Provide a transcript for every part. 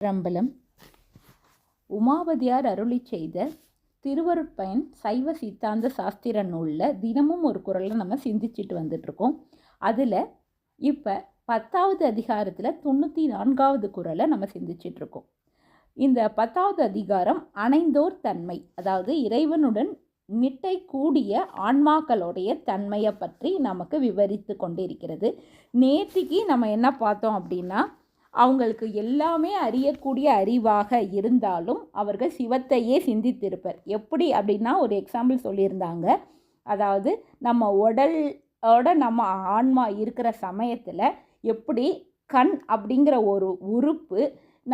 ரம்பலம். உமாபதியார் அருளி செய்த திருவருட்பயன் சைவ சித்தாந்த சாஸ்திர நூலில் தினமும் ஒரு குரலை நம்ம சிந்திச்சிட்டு வந்துட்ருக்கோம். அதில் இப்போ பத்தாவது அதிகாரத்தில் தொண்ணூற்றி நான்காவது குரலை நம்ம சிந்திச்சிட்ருக்கோம். இந்த பத்தாவது அதிகாரம் அணைந்தோர் தன்மை அதாவது இறைவனுடன் நிட்டை கூடிய ஆன்மாக்களுடைய தன்மையை பற்றி நமக்கு விவரித்து கொண்டிருக்கிறது. நேற்றுக்கு நம்ம என்ன பார்த்தோம் அப்படின்னா அவங்களுக்கு எல்லாமே அறியக்கூடிய அறிவாக இருந்தாலும் அவர்கள் சிவத்தையே சிந்தித்திருப்பர். எப்படி அப்படின்னா ஒரு எக்ஸாம்பிள் சொல்லியிருந்தாங்க. அதாவது நம்ம உடலோட நம்ம ஆன்மா இருக்கிற சமயத்தில் எப்படி கண் அப்படிங்கிற ஒரு உறுப்பு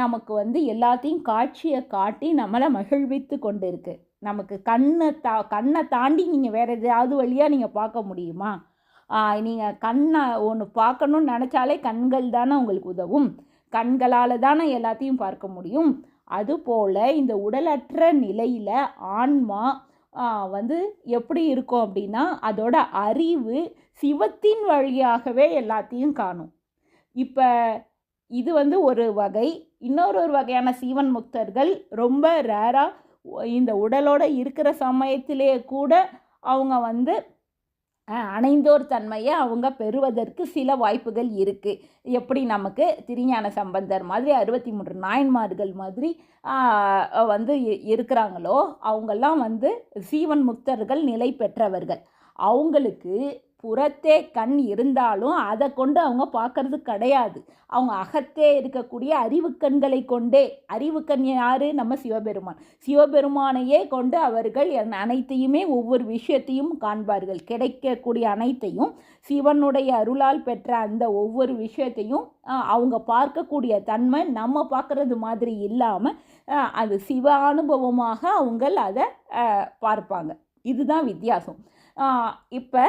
நமக்கு வந்து எல்லாத்தையும் காட்சியை காட்டி நம்மளை மகிழ்வித்து கொண்டு இருக்கு நமக்கு கண்ணை தா கண்ணை தாண்டி நீங்கள் வேறு எதாவது வழியாக நீங்கள் பார்க்க முடியுமா? நீங்கள் கண்ணை ஒன்று பார்க்கணுன்னு நினச்சாலே கண்கள் தானே உங்களுக்கு உதவும். கண்களால் தானே எல்லாத்தையும் பார்க்க முடியும். அதுபோல் இந்த உடலற்ற நிலையில் ஆன்மா வந்து எப்படி இருக்கும் அப்படின்னா அதோட அறிவு சிவத்தின் வழியாகவே எல்லாத்தையும் காணும். இப்போ இது வந்து ஒரு வகை. இன்னொரு ஒரு வகையான சீவன் முக்தர்கள் ரொம்ப ரேராக இந்த உடலோடு இருக்கிற சமயத்திலே கூட அவங்க வந்து அணைந்தோர் தன்மையை அவங்க பெறுவதற்கு சில வாய்ப்புகள் இருக்குது எப்படி நமக்கு திருஞான சம்பந்தர் மாதிரி அறுபத்தி மூன்று நாயன்மார்கள் மாதிரி வந்து இருக்கிறாங்களோ அவங்கெல்லாம் வந்து சீவன் முக்தர்கள் நிலை பெற்றவர்கள். அவங்களுக்கு புறத்தே கண் இருந்தாலும் அதை கொண்டு அவங்க பார்க்கறது கிடையாது. அவங்க அகத்தே இருக்கக்கூடிய அறிவு கண்களை கொண்டே. அறிவு கண் யார்? நம்ம சிவபெருமான். சிவபெருமானையே கொண்டு அவர்கள் அனைத்தையுமே ஒவ்வொரு விஷயத்தையும் காண்பார்கள். கிடைக்கக்கூடிய அனைத்தையும் சிவனுடைய அருளால் பெற்ற அந்த ஒவ்வொரு விஷயத்தையும் அவங்க பார்க்கக்கூடிய தன்மை நம்ம பார்க்குறது மாதிரி இல்லாமல் அது சிவ அனுபவமாக அவங்க அதை பார்ப்பாங்க. இதுதான் வித்தியாசம். இப்போ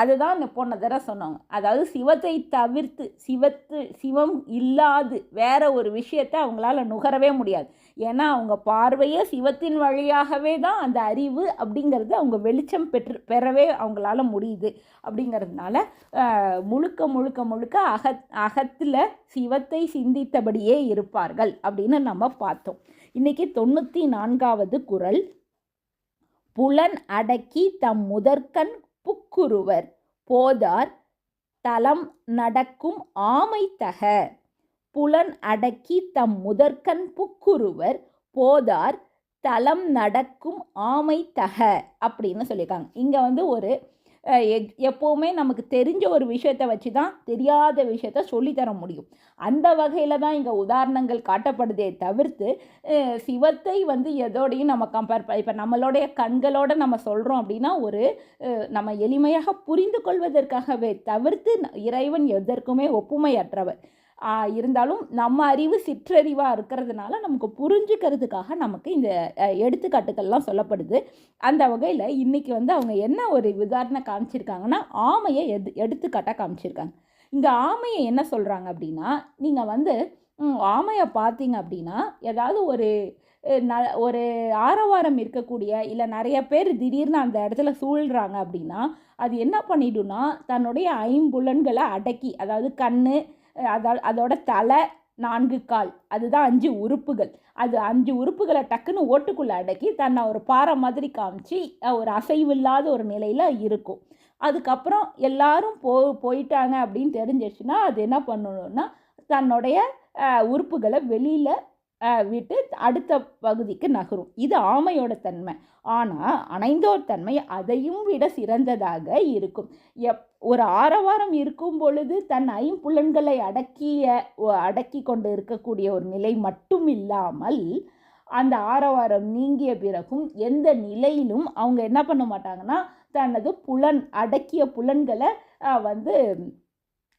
அதுதான் அந்த போன தடவை சொன்னாங்க. அதாவது சிவத்தை தவிர்த்து சிவத்து சிவம் இல்லாது வேற ஒரு விஷயத்தை அவங்களால நுகரவே முடியாது. ஏன்னா அவங்க பார்வையே சிவத்தின் வழியாகவே தான் அந்த அறிவு அப்படிங்கிறது அவங்க வெளிச்சம் பெற்று பெறவே அவங்களால முடியுது அப்படிங்கிறதுனால முழுக்க முழுக்க முழுக்க அக அகத்தில் சிவத்தை சிந்தித்தபடியே இருப்பார்கள் அப்படின்னு நம்ம பார்த்தோம். இன்றைக்கி தொண்ணூற்றி நான்காவது குரல் புலன் அடக்கி தம் முதற்கண் புக்குருவர் போதார் தலம் நடக்கும் ஆமைத்தக புலன் அடக்கி தம் முதற்கண் புக்குருவர் போதார் தலம் நடக்கும் ஆமை தக அப்படின்னு சொல்லியிருக்காங்க. இங்கே வந்து ஒரு எப்போவுமே நமக்கு தெரிஞ்ச ஒரு விஷயத்தை வச்சு தான் தெரியாத விஷயத்த சொல்லித்தர முடியும். அந்த வகையில் தான் இங்கே உதாரணங்கள் காட்டப்படுதே தவிர்த்து சிவத்தை வந்து எதோடையும் நம்ம கம்பேர் இப்போ நம்மளுடைய கண்களோட நம்ம சொல்கிறோம் அப்படின்னா ஒரு நம்ம எளிமையாக புரிந்து கொள்வதற்காகவே தவிர்த்து இறைவன் எதற்குமே ஒப்புமையற்றவர். இருந்தாலும் நம்ம அறிவு சிற்றறிவாக இருக்கிறதுனால நமக்கு புரிஞ்சுக்கிறதுக்காக நமக்கு இந்த எடுத்துக்காட்டுகள்லாம் சொல்லப்படுது. அந்த வகையில் இன்றைக்கி வந்து அவங்க என்ன ஒரு உதாரணம் காமிச்சிருக்காங்கன்னா ஆமையை எது எடுத்துக்காட்டாக காமிச்சிருக்காங்க. இங்கே ஆமையை என்ன சொல்கிறாங்க அப்படின்னா நீங்கள் வந்து ஆமையை பார்த்தீங்க அப்படின்னா ஏதாவது ஒரு ந ஒரு ஆரவாரம் இருக்கக்கூடிய இல்லை நிறைய பேர் திடீர்னு அந்த இடத்துல சூழ்கிறாங்க அப்படின்னா அது என்ன பண்ணிடும்னா தன்னுடைய ஐம்புலன்களை அடக்கி அதாவது கண் அதா அதோட தலை நான்கு கால். அதுதான் அஞ்சு உறுப்புகள். அது அஞ்சு உறுப்புகளை டக்குன்னு ஓட்டுக்குள்ளே அடக்கி தன்னை ஒரு பாறை மாதிரி காமிச்சு ஒரு அசைவில்லாத ஒரு நிலையில் இருக்கும். அதுக்கப்புறம் எல்லாரும் போ போயிட்டாங்க அப்படின்னு தெரிஞ்சிச்சுன்னா அது என்ன பண்ணணும்னா தன்னுடைய உறுப்புகளை வெளியில் விட்டு அடுத்த பகுதிக்கு நகரும். இது ஆமையோட தன்மை. ஆனால் அணைந்தோர் தன்மை அதையும் விட சிறந்ததாக இருக்கும். எப் ஒரு ஆரவாரம் இருக்கும் பொழுது தன் ஐம்புலன்களை அடக்கிய அடக்கி கொண்டு இருக்கக்கூடிய ஒரு நிலை மட்டும் இல்லாமல் அந்த ஆரவாரம் நீங்கிய பிறகும் எந்த நிலையிலும் அவங்க என்ன பண்ண மாட்டாங்கன்னா தனது புலன் அடக்கிய புலன்களை வந்து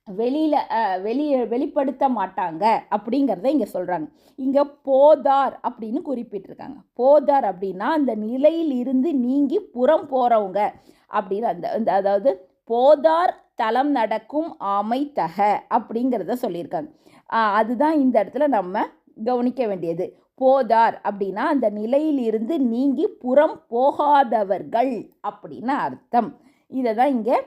வெளியில் வெளியே வெளிப்படுத்த மாட்டாங்க அப்படிங்கிறத இங்கே சொல்கிறாங்க இங்கே போதார் அப்படின்னு குறிப்பிட்டிருக்காங்க. போதார் அப்படின்னா அந்த நிலையில் இருந்து நீங்கி புறம் போகிறவங்க அப்படின்னு அந்த அதாவது போதார் தலம் நடக்கும் ஆமை தக அப்படிங்கிறத சொல்லியிருக்காங்க. அதுதான் இந்த இடத்துல நம்ம கவனிக்க வேண்டியது. போதார் அப்படின்னா அந்த நிலையிலிருந்து நீங்கி புறம் போகாதவர்கள் அப்படின்னு அர்த்தம். இதை தான் இங்கே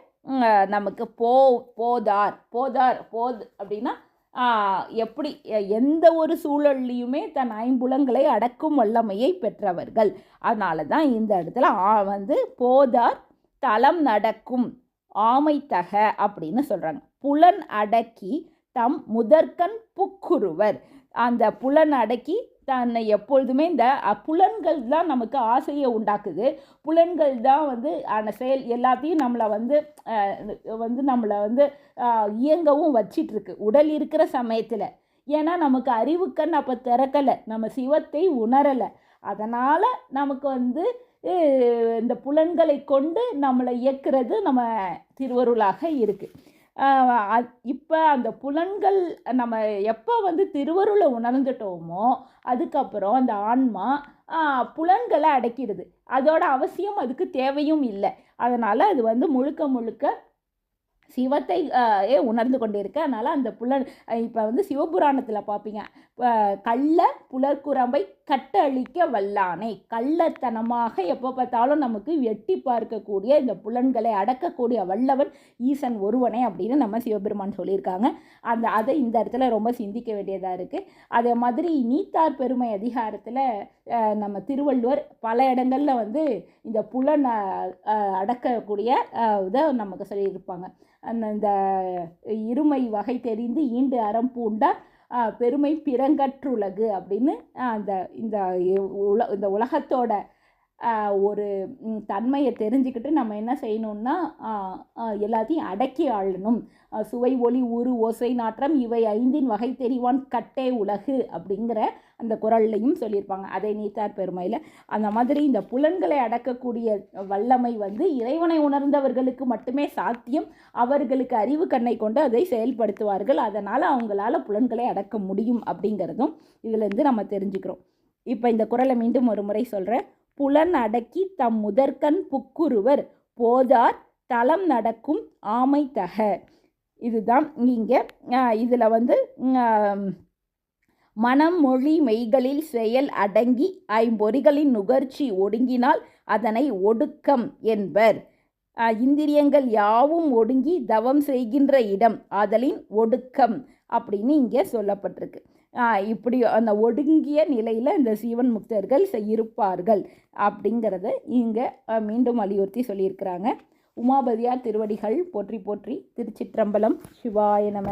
நமக்கு போ போதார் போதார் போது அப்படின்னா எப்படி எந்த ஒரு சூழல்லையுமே தன் ஐம்புலங்களை அடக்கும் வல்லமையை பெற்றவர்கள். அதனால தான் இந்த இடத்துல வந்து போதார் தலம் நடக்கும் ஆமைத்தக அப்படின்னு சொல்கிறாங்க புலன் அடக்கி தம் முதற்கண் புக்குருவர். அந்த புலன் அடக்கி தன்னை எப்பொழுதுமே இந்த புலன்கள் தான் நமக்கு ஆசையை உண்டாக்குது. புலன்கள் தான் வந்து அந்த செயல் எல்லாத்தையும் நம்மளை வந்து வந்து நம்மளை வந்து இயங்கவும் வச்சிட்ருக்கு. உடல் இருக்கிற சமயத்தில். ஏன்னா நமக்கு அறிவுக்கண் அப்போ திறக்கலை. நம்ம சிவத்தை உணரலை. அதனால் நமக்கு வந்து இந்த புலன்களை கொண்டு நம்மளை இயக்குறது நம்ம திருவருளாக இருக்குது இப்போ அந்த புலன்கள் நம்ம எப்போ வந்து திருவருளை உணர்ந்துட்டோமோ அதுக்கப்புறம் அந்த ஆன்மா புலன்களை அடக்கிடுது. அதோட அவசியம் அதுக்கு தேவையும் இல்லை. அதனால் அது வந்து முழுக்க முழுக்க சிவத்தை ஏ உணர்ந்து கொண்டிருக்கு. அதனால் அந்த புலன் இப்போ வந்து சிவபுராணத்தில் பார்ப்பீங்க கள்ள புலர்குரம்பை கட்டழிக்க வல்லானை கள்ளத்தனமாக எப்போ பார்த்தாலும் நமக்கு எட்டி பார்க்கக்கூடிய இந்த புலன்களை அடக்கக்கூடிய வல்லவன் ஈசன் ஒருவனே அப்படின்னு நம்ம சிவபெருமான் சொல்லியிருக்காங்க. அந்த அதை இந்த இடத்துல ரொம்ப சிந்திக்க வேண்டியதாக இருக்குது அதே மாதிரி நீத்தார் பெருமை அதிகாரத்தில் நம்ம திருவள்ளுவர் பல இடங்களில் வந்து இந்த புலன் அடக்கக்கூடிய இதை நமக்கு சொல்லியிருப்பாங்க. அந்த இந்த இருமை வகை தெரிந்து ஈண்டு அறம் பூண்டார் பெருமை பிறங்கற்றுலகு அப்படின்னு அந்த இந்த உல இந்த உலகத்தோட ஒரு தன்மையை தெரிஞ்சுக்கிட்டு நம்ம என்ன செய்யணும்னா எல்லாத்தையும் அடக்கி ஆளணும். சுவை ஒளி ஊறு ஓசை நாற்றம் இவை ஐந்தின் வகை தெரிவான் கட்டே உலகு அப்படிங்கிற அந்த குரல்லையும் சொல்லியிருப்பாங்க. அதை நீத்தார் பெருமையில். அந்த மாதிரி இந்த புலன்களை அடக்கக்கூடிய வல்லமை வந்து இறைவனை உணர்ந்தவர்களுக்கு மட்டுமே சாத்தியம். அவர்களுக்கு அறிவு கண்ணை கொண்டு அதை செயல்படுத்துவார்கள். அதனால் அவங்களால புலன்களை அடக்க முடியும் அப்படிங்கிறதும் இதிலேருந்து நம்ம தெரிஞ்சுக்கிறோம். இப்போ இந்த குரலை மீண்டும் ஒரு முறை சொல்கிறேன் புலன் அடக்கி தம் முதற்கண் புக்குருவர் போதார் தலம் நடக்கும் ஆமை தக இதுதான் இங்கே இதில் வந்து மனம் மொழி மெய்களில் செயல் அடங்கி ஐம்பொறிகளின் நுகர்ச்சி ஒடுங்கினால் அதனை ஒடுக்கம் என்பர். இந்திரியங்கள் யாவும் ஒடுங்கி தவம் செய்கின்ற இடம் அதலின் ஒடுக்கம். அப்படின்னு இங்கே சொல்லப்பட்டிருக்கு. இப்படி அந்த ஒடுங்கிய நிலையில் இந்த சீவன் முக்தர்கள் இருப்பார்கள் அப்படிங்கிறத இங்கே மீண்டும் வலியுறுத்தி சொல்லியிருக்கிறாங்க. உமாபதியார் திருவடிகள் போற்றி போற்றி திருச்சிற்றம்பலம். சிவாய நம.